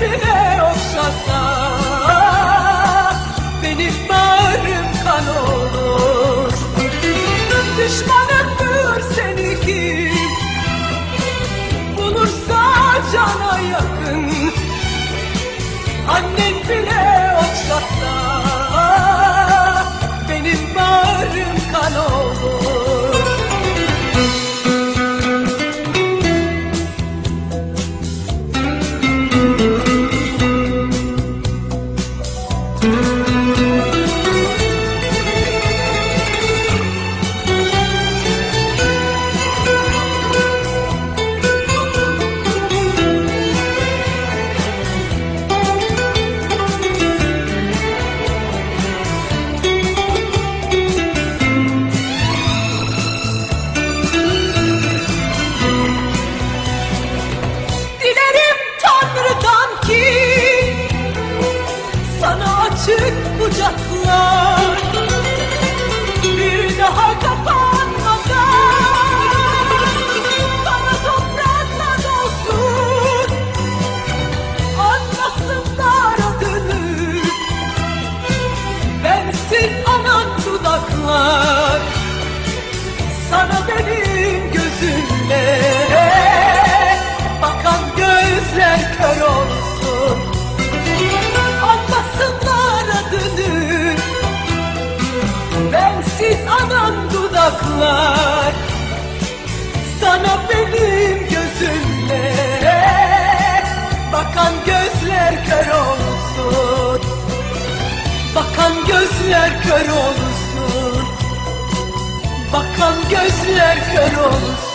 bile okşasa Benim bağrım kan olur Düşmanımdır seni kim Bulursa cana yakın. Annen bile kör olsun anlasınlar adını. Bensiz anan dudaklar. Sana benim gözümle bakan gözler kör olsun. Bakan gözler kör olsun. Bakan gözler kör olsun